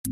โอ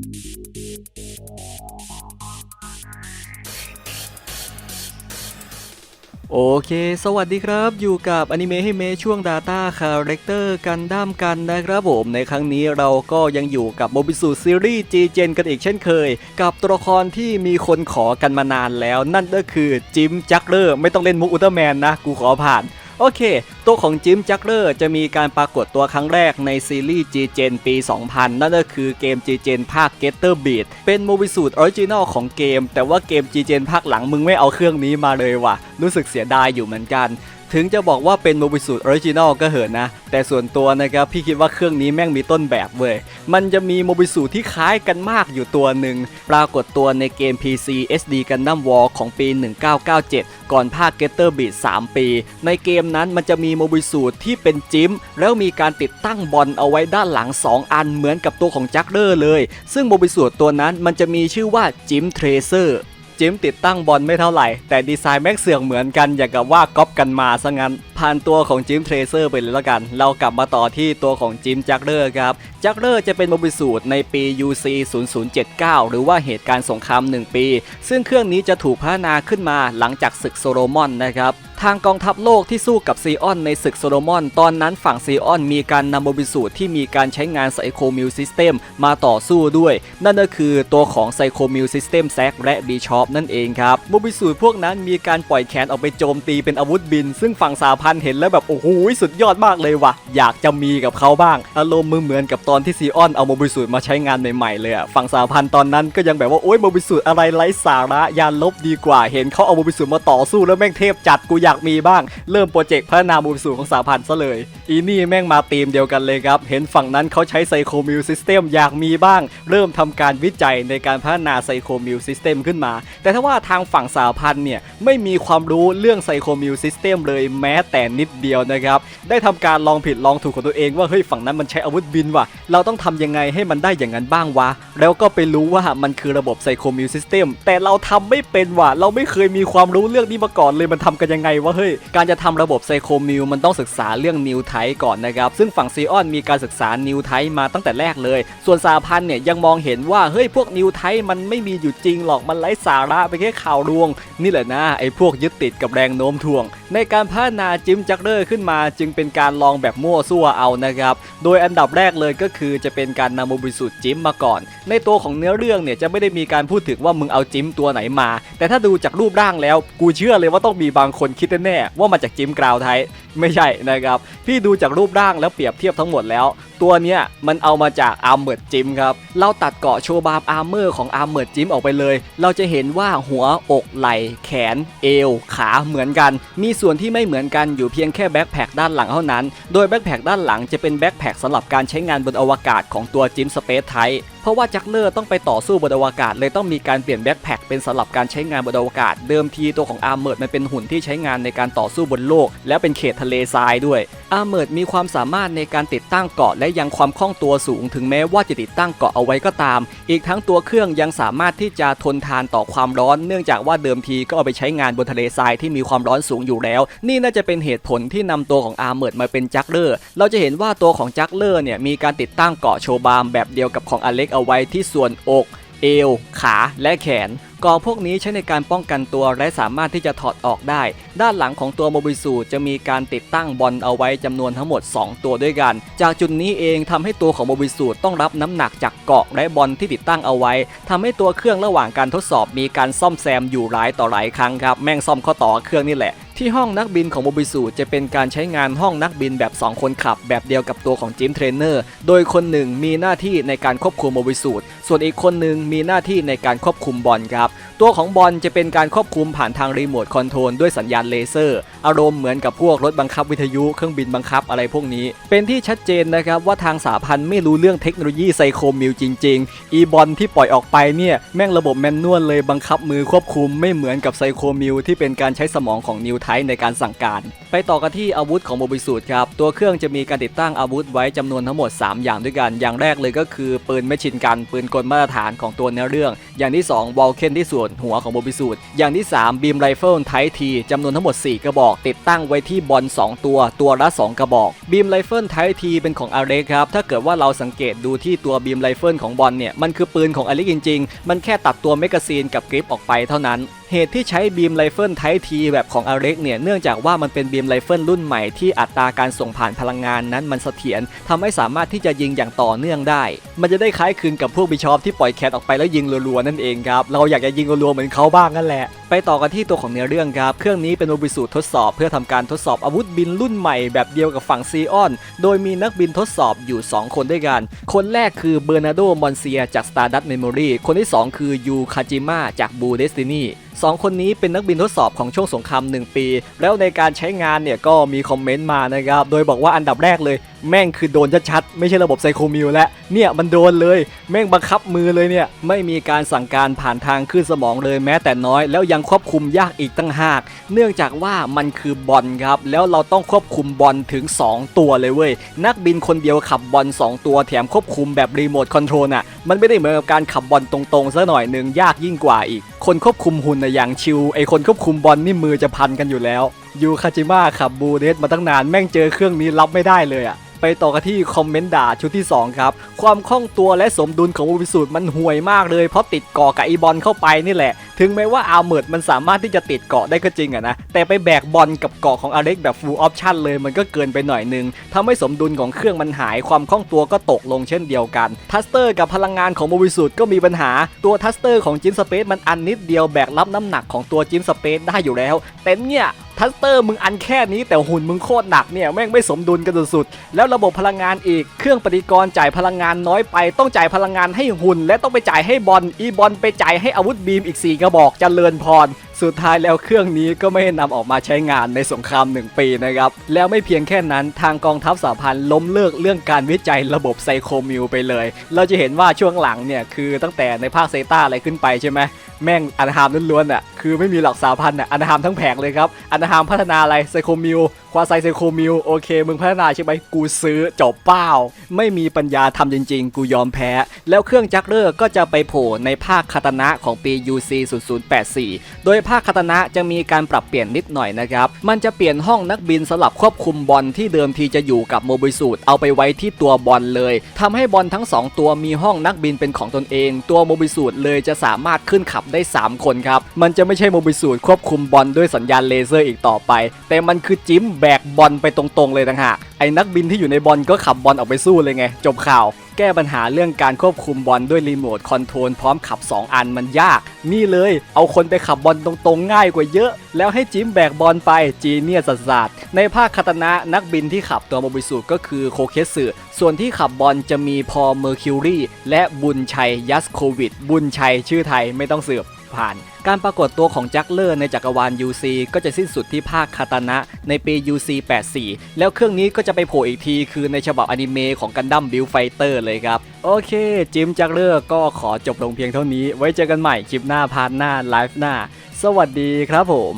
เค สวัสดีครับ อยู่กับอนิเมะให้เมช่วง Data Character กันด้ามกันนะครับผม ในครั้งนี้เราก็ยังอยู่กับโมบิสูซีรีส์ G-Gen กันอีกเช่นเคย กับตัวละครที่มีคนขอกันมานานแล้ว นั่นก็คือจิมจักเลอร์ ไม่ต้องเล่นมุกอุลตร้าแมนนะ กูขอผ่าน โอเค ตัวของจิมจักเลอร์จะมีการปรากฏตัวครั้งแรกในซีรีส์ G-Gen ปี 2000 นั่นก็คือเกม G-Gen ภาค Getter Beat เป็นโมบิสูตรออริจินอลของเกม แต่ว่าเกม G-Gen ภาคหลังมึงไม่เอาเครื่องนี้มาเลยว่ะ รู้สึกเสียดายอยู่เหมือนกัน ถึงจะบอกว่าเป็นโมบิสูตรออริจินอลก็เหอะนะ แต่ส่วนตัวนะครับพี่คิดว่าเครื่องนี้แม่งมีต้นแบบเว้ย มันจะมีโมบิสูตรที่คล้ายกันมากอยู่ตัวหนึ่ง ปรากฏตัวในเกม PC SD Gundam War ของปี 1997 ก่อนภาค Getter Beat 3 ปี ในเกมนั้นมันจะมีโมบิสูตรที่เป็นจิมแล้วมีการติดตั้งบอลเอาไว้ด้านหลัง 2 อันเหมือนกับตัวของจักเดอร์เลย ซึ่งโมบิสูตรตัวนั้นมันจะมีชื่อว่าจิมเทรเซอร์ จิมติดตั้งบอลไม่เท่าไหร่ แต่ดีไซน์แม็กเสือกเหมือนกันอย่างกับว่าก๊อปกันมาซะงั้นผ่านตัวของจิมเทรเซอร์ไปเลยแล้วกัน เรากลับมาต่อที่ตัวของจิมจักเลอร์ครับจักเลอร์จะเป็นโมบิสูตรในปี UC 0079 หรือว่าเหตุการณ์สงคราม 1 ปี ซึ่งเครื่องนี้จะถูกพัฒนาขึ้นมาหลังจากศึกโซโลมอนนะครับ ทางกองทัพโลกที่สู้กับซีออนในศึกโซโลมอน ตอนนั้นฝั่งซีออนมีการนำโมบิสูตรที่มีการใช้งานไซโคมิลซิสเต็มมาต่อสู้ด้วย นั่นก็คือตัวของไซโคมิลซิสเต็มแซกและบีชอปนั่นเองครับโมบิสูตรพวกนั้นมีการปล่อยแขนออกไปโจมตีเป็นอาวุธบิน ซึ่งฝั่งสาพันเห็นแล้วแบบโอ้โหสุดยอดมากเลยว่ะ อยากจะมีกับเขาบ้าง อารมณ์มือเหมือนกับตอนที่ซีออนเอาโมบิสูตรมาใช้งานใหม่ๆเลยอะฝั่งสาพันตอนนั้นก็ยังแบบว่าโอ้ยโมบิสูตรอะไรไร้สาระยานลบดีกว่า เห็นเขาเอาโมบิสูตรมาต่อสู้แล้วแม่งเทพจัดกูอยากมีบ้าง เริ่มโปรเจกต์พัฒนามบิสูของสาพันธ์ซะเลย อีนี่แม่งมาตีมเดียวกันเลยครับ เห็นฝั่งนั้นเขาใช้ไซโคมิลซิสเต็มอยากมีบ้าง เริ่มทำการวิจัยในการพัฒนาไซโคมิลซิสเต็มขึ้นมา แต่ถ้าว่าทางฝั่งสาพันธ์เนี่ยไม่มีความรู้เรื่องไซโคมิลซิสเต็มเลยแม้แต่นิดเดียวนะครับ ได้ทำการลองผิดลองถูกของตัวเองว่าเฮ้ยฝั่งนั้นมันใช้อาวุธบินว่ะ เราต้องทำยังไงให้มันได้อย่างนั้นบ้างวะ แล้วก็ไปรู้ว่ามันคือระบบไซโคมิลซิสเต็มแต่เราทำไม่เป็นว่ะ เราไม่เคยมีความรู้เรื่องนี้มาก่อนเลยมันทำกันยังไงวะเฮ้ยการจะทำระบบไซโคมิลมันต้องศึกษาเรื่องนิวไทก่อนนะครับซึ่งฝั่งซีออนมีการศึกษานิวไทมาตั้งแต่แรกเลย ส่วนสาพันธ์เนี่ยยังมองเห็นว่าเฮ้ยพวกนิวไทมันไม่มีอยู่จริงหรอกมันไร้สาระไปนแค่ข่าวลวง นี่แหละนะไอ้พวกยึดติดกับแรงโน้มถ่วง ในการพัฒนาจิมจักเดอร์ขึ้นมาจึงเป็นการลองแบบมั่วซั่วเอานะครับโดยอันดับแรกเลยก็คือจะเป็นการนำโมบิสูตรจิมมาก่อน ในตัวของเนื้อเรื่องเนี่ยจะไม่ได้มีการพูดถึงว่ามึงเอาจิมตัวไหนมา แต่ถ้าดูจากรูปร่างแล้ว กูเชื่อเลยว่าต้องมีบางคนคิดแน่ๆว่ามาจากจิมกราวไทยไม่ใช่นะครับ พี่ดูจากรูปร่างแล้วเปรียบเทียบทั้งหมดแล้ว ตัวเนี้ยมันเอามาจากอาร์เม d จิมครับ เราตัดเกาะโชว์บาร์อาร์เมอร์ของอาร์เม d จิมออกไปเลย เราจะเห็นว่าหัวอกไหล่ แขน เอว ขาเหมือนกัน มีส่วนที่ไม่เหมือนกันอยู่เพียงแค่แบ็คแพคด้านหลังเท่านั้น โดยแบ็คแพคด้านหลังจะเป็นแบ็คแพคสำหรับการใช้งานบนอวกาศของตัวจิมสเปซไทเพราะว่าจักเลอร์ต้องไปต่อสู้บนอวกาศ เลยต้องมีการเปลี่ยนแบ็คแพคเป็นสำหรับการใช้งานบนอวกาศ เดิมทีตัวของอาร์เม d มันเป็นหุ่นที่ใช้งานในการต่อสู้บนโลก และเป็นเขตทะเลทรายด้วยอาร์เม d มีความสามารถในการติดตั้งเกาะและยังความคล่องตัวสูงถึงแม้ว่าจะติดตั้งเกาะเอาไว้ก็ตาม อีกทั้งตัวเครื่องยังสามารถที่จะทนทานต่อความร้อน เนื่องจากว่าเดิมทีก็เอาไปใช้งานบนทะเลทรายที่มีความร้อนสูงอยู่แล้ว นี่น่าจะเป็นเหตุผลที่นำตัวของอาร์เม d มาเป็นจักเลอร์ เราจะเห็นว่าตัวของจักเลอร์เนี่ยมีการติดตั้งเกาะโชบาร์มแบบเดียวกับของอเล็กเอาไว้ที่ส่วนอก เอว ขาและแขนกองพวกนี้ใช้ในการป้องกันตัวและสามารถที่จะถอดออกได้ ด้านหลังของตัวโมบิสูจะมีการติดตั้งบอลเอาไว้จำนวนทั้งหมด 2 ตัวด้วยกัน จากจุดนี้เองทำให้ตัวของโมบิสูต้องรับน้ำหนักจากเกาะและบอลที่ติดตั้งเอาไว้ทำให้ตัวเครื่องระหว่างการทดสอบมีการซ่อมแซมอยู่หลายต่อหลายครั้งครับแม่งซ่อมข้อต่อเครื่องนี่แหละ ที่ห้องนักบินของโมบิสูจะเป็นการใช้งานห้องนักบินแบบ 2 คนขับ แบบเดียวกับตัวของจิมเทรนเนอร์ โดยคนหนึ่งมีหน้าที่ในการควบคุมโมบิสูส่วนอีกคนหนึ่งมีหน้าที่ในการควบคุมบอลครับ ตัวของบอลจะเป็นการควบคุมผ่านทางรีโมทคอนโทรลด้วยสัญญาณเลเซอร์ อารมณ์เหมือนกับพวกรถบังคับวิทยุเครื่องบินบังคับอะไรพวกนี้ เป็นที่ชัดเจนนะครับว่าทางสาพันธ์ไม่รู้เรื่องเทคโนโลยีไซโคมิลจริง ๆ อีบอลที่ปล่อยออกไปเนี่ยแม่งระบบแมนนวลเลยบังคับมือควบคุมไม่เหมือนกับไซโคมิลที่เป็นการใช้สมองของนิวไทในการสั่งการ ไปต่อกันที่อาวุธของโมบิสูตครับ ตัวเครื่องจะมีการติดตั้งอาวุธไว้จำนวนทั้งหมด 3 อย่างด้วยกัน อย่างแรกเลยก็คือปืนไม่ชินกันปืนกลมาตรฐานของตัวเนื้อเรื่อง อย่างที่2วอลเคนที่ส่วนหัวของโมบิสูดอย่างที่3บีมไรเฟิลไททีจำนวนทั้งหมด 4 กระบอก ติดตั้งไว้ที่บอล2ตัวตัวละ 2 กระบอกบีมไรเฟิลไททีเป็นของอาเล็กครับถ้าเกิดว่าเราสังเกตดูที่ตัวบีมไรเฟิลของบอลเนี่ยมันคือปืนของอเล็กจริง ๆ มันแค่ตัดตัวแมกกาซีนกับกริปออกไปเท่านั้น เหตุที่ใช้บีมไรเฟิลไททีแบบของอเล็กเนี่ยเนื่องจากว่ามันเป็นบีมไรเฟิลรุ่นใหม่ที่อัตราการส่งผ่านพลังงานนั้นมันเสถียรทำให้สามารถที่จะยิงอย่างต่อเนื่องได้ มันจะได้คล้ายคลึงกับพวกบิชอปที่ปล่อยแคทออกไปแล้วยิงรัวๆนั่นเองครับ เราอยากจะยิงรัวๆเหมือนเขาบ้างนั่นแหละ ไปต่อกันที่ตัวของเนื้อเรื่องครับ เครื่องนี้เป็นโอบิสูตรทดสอบ เพื่อทำการทดสอบอาวุธบินรุ่นใหม่แบบเดียวกับฝั่งซีออน โดยมีนักบินทดสอบอยู่ 2 คนด้วยกัน คนแรกคือเบอร์นาโดมอนเซียจาก Stardust Memory คนที่ 2 คือยูคาจิมะจากบูเดสตินีสองคนนี้เป็นนักบินทดสอบของช่วงสงคราม1ปี แล้วในการใช้งานเนี่ยก็มีคอมเมนต์มานะครับ โดยบอกว่าอันดับแรกเลย แม่งคือโดนชัดๆไม่ใช่ระบบไซโคมิวและเนี่ยมันโดนเลย แม่งบังคับมือเลยเนี่ย ไม่มีการสั่งการผ่านทางขึ้นสมองเลยแม้แต่น้อย แล้วยังควบคุมยากอีกตั้งหาก เนื่องจากว่ามันคือบอลครับ แล้วเราต้องควบคุมบอลถึง 2 ตัวเลยเว้ยนักบินคนเดียวขับบอล2 ตัวแถมควบคุมแบบรีโมทคอนโทรลอะ มันไม่ได้เหมือนกับการขับบอลตรงๆซะหน่อยหนึ่งยากยิ่งกว่าอีก คนควบคุมหุ่นนะอย่างชิวไอคนควบคุมบอลนี่มือจะพันกันอยู่แล้วยูคาจิมะขับบูเดสมาตั้งนานแม่งเจอเครื่องนี้รับไม่ได้เลยอะ ไปต่อกันที่คอมเมนต์ด่าชุดที่ 2 ครับ ความคล่องตัวและสมดุลของบูบิสูตรมันห่วยมากเลย เพราะติดเกาะกับไอบอลเข้าไปนี่แหละ ถึงแม้ว่าอาเมิร์ดมันสามารถที่จะติดเกาะได้ก็จริงอะนะ แต่ไปแบกบอลกับเกาะของอเล็กแบบ full option เลยมันก็เกินไปหน่อยนึงทำให้สมดุลของเครื่องมันหาย ความคล่องตัวก็ตกลงเช่นเดียวกันทัสเตอร์กับพลังงานของโมบิสูตรก็มีปัญหาตัวทัสเตอร์ของจิมสเปซมันอันนิดเดียวแบกรับน้ำหนักของตัวจิมสเปซได้อยู่แล้วแต่เนี่ย ทัสเตอร์มึงอันแค่นี้แต่หุ่นมึงโคตรหนักเนี่ยแม่งไม่สมดุลกันสุดๆแล้วระบบพลังงานอีกเครื่องปฏิกรณ์จ่ายพลังงานน้อยไป ต้องจ่ายพลังงานให้หุ่น และต้องไปจ่ายให้บอลอีบอลไปจ่ายให้อาวุธบีมอีก4กระบอกจเจริญพร สุดท้ายแล้วเครื่องนี้ก็ไม่ได้นำออกมาใช้งานในสงคราม 1 ปีนะครับ แล้วไม่เพียงแค่นั้นทางกองทัพสหพันธ์ล้มเลิกเรื่องการวิจัยระบบไซโคมิวไปเลย เราจะเห็นว่าช่วงหลังเนี่ยคือตั้งแต่ในภาคเซตาอะไรขึ้นไปใช่ไหมแม่งอนาฮามล้วนๆอะคือไม่มีหลักสาพันธ์อะอนาฮามทั้งแผงเลยครับอนาฮามพัฒนาอะไรไซโคมิวควาไซไซโคมิวโอเค มึงพัฒนาใช่ไหมกูซื้อจบเป้า ไม่มีปัญญาทำจริง ๆ กูยอมแพ้ แล้วเครื่องจักรเลอร์ก็จะไปโผล่ในภาคคาตนะของปี UC 0084 โดยภาคคาตนะจะมีการปรับเปลี่ยนนิดหน่อยนะครับ มันจะเปลี่ยนห้องนักบินสลับควบคุมบอลที่เดิมทีจะอยู่กับโมบิสูตเอาไปไว้ที่ตัวบอลเลยทำให้บอลทั้งสองตัวมีห้องนักบินเป็นของตนเอง ตัวโมบิสูตเลยจะสามารถขึ้นขับได้ 3 คนครับ มันจะไม่ใช่โมบิสูตควบคุมบอลด้วยสัญญาณเลเซอร์อีกต่อไป แต่มันคือจิ้มแบกบอลไปตรงๆเลยต่างหากไอ้นักบินที่อยู่ในบอลก็ขับบอลออกไปสู้เลยไง จบข่าว แก้ปัญหาเรื่องการควบคุมบอลด้วยรีโมทคอนโทรลพร้อมขับ 2 อันมันยาก นี่เลย เอาคนไปขับบอลตรงๆ ง่ายกว่าเยอะ แล้วให้จิมแบกบอลไปจีเนียสศาสตร์ในภาคคาตนะนักบินที่ขับตัวโมบิสูก็คือโคเคสึส่วนที่ขับบอลจะมีพอเมอร์คิวรีและบุญชัยยัสโควิด บุญชัยชื่อไทยไม่ต้องเสือบ ผ่าน การปรากฏตัวของแจ็คเลอร์ในจักรวาล UC ก็จะสิ้นสุดที่ภาคคาตานะในปี UC 84 แล้วเครื่องนี้ก็จะไปโผล่อีกทีคือในฉบับอนิเมะของกันดั้มบิลไฟเตอร์เลยครับ โอเค จิมแจ็คเลอร์ก็ขอจบลงเพียงเท่านี้ ไว้เจอกันใหม่คลิปหน้าพาร์ทหน้าไลฟ์หน้า สวัสดีครับผม